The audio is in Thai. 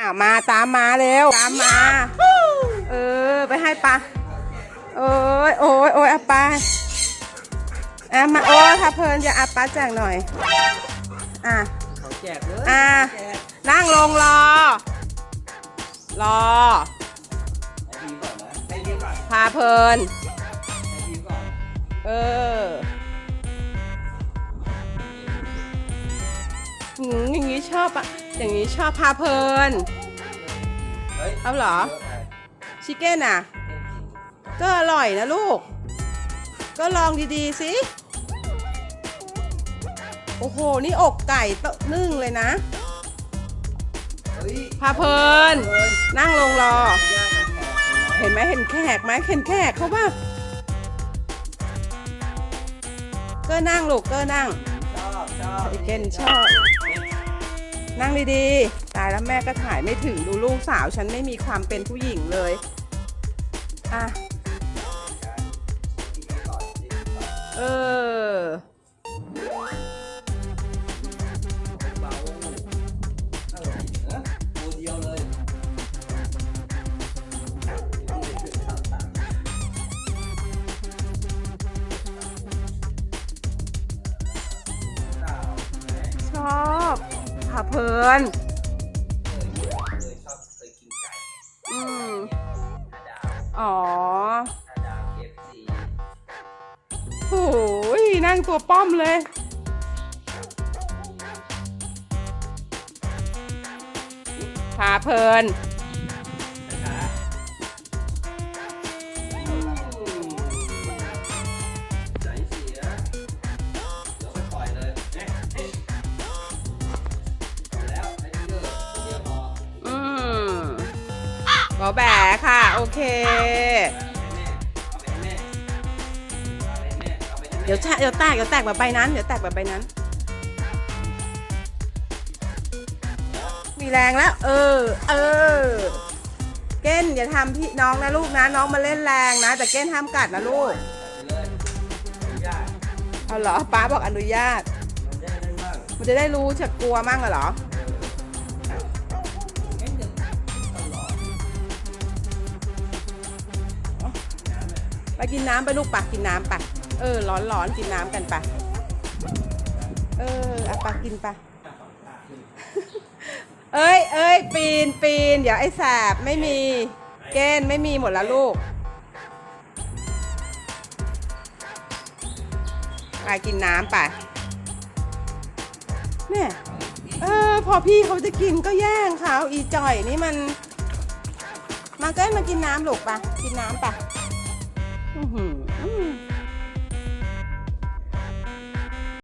อ่ามาตามมาเร็วตามมา เออ ไปให้ปลาโอ้ยโอ้ยโอ้ยเอาไปอะมาโอ้ยถ้าเพลินจะอาปลาแจกหน่อย อะเขาแจกเลยอะแจกนั่งลงรอ รอให้ดีก่อนนะให้ดีก่อนพาเพลินให้ดีก่อนเออหืมอย่าง นี้ชอบอะอย่างนี้ชอบพาเพลินเฮ้ยเอาเหรอเยอะไปชิคเก้นอะ ก็อร่อยนะลูก ก็ลองดีๆ สิ โอ้โห นี่อกไก่ตนึ่งเลยนะเฮ้ยพาเพลินเฮ้ยนั่งลงรอย่างมันแข็งเห็นไหมเห็นแขกไหมเห็นแขกเขาป่ะก็นั่งลูกก็นั่งชอบชอบไอ้เกนชอบ นั่งดีๆ ตายแล้วแม่ก็ถ่ายไม่ถึงดูลูกสาว ฉันไม่มีความเป็นผู้หญิงเลย อะ เออ ผาเพลินเคยชอบเคยกินไก่อืมห้าดาวอ๋อห้าดาวเคฟซีโอ้ยนั่งตัวป้อมเลยพาเพลิน บอแบค่ะ โอเค เดี๋ยวแชะเดี๋ยวแตกเดี๋ยวแตกแบบใบนั้น เดี๋ยวแตกแบบใบนั้น มีแรงแล้ว เออ เออ เก้นอย่าทำพี่น้องนะลูกนะ น้องมาเล่นแรงนะ แต่เก้นห้ามกัดนะลูก เอาเหรอป้าบอกอนุญาต มันจะได้รู้จะกลัวมั่งเหรอ ไปกินน้ำไปลูกปะกินน้ำปะเออร้อนร้อนกินน้ำกันปะเอออาปะกินปะเอ้ยเอ้ยปีนปีนเดี๋ยวไอ้แสบไม่มีเกณฑ์ไม่มีหมดแล้วลูกไปกินน้ำไปเนี่ยเออพอพี่เขาจะกินก็แย่งเขาอีจ่อยนี่มัน มาเก้นมากินน้ำลูกปะกินน้ำปะ อื้อหือ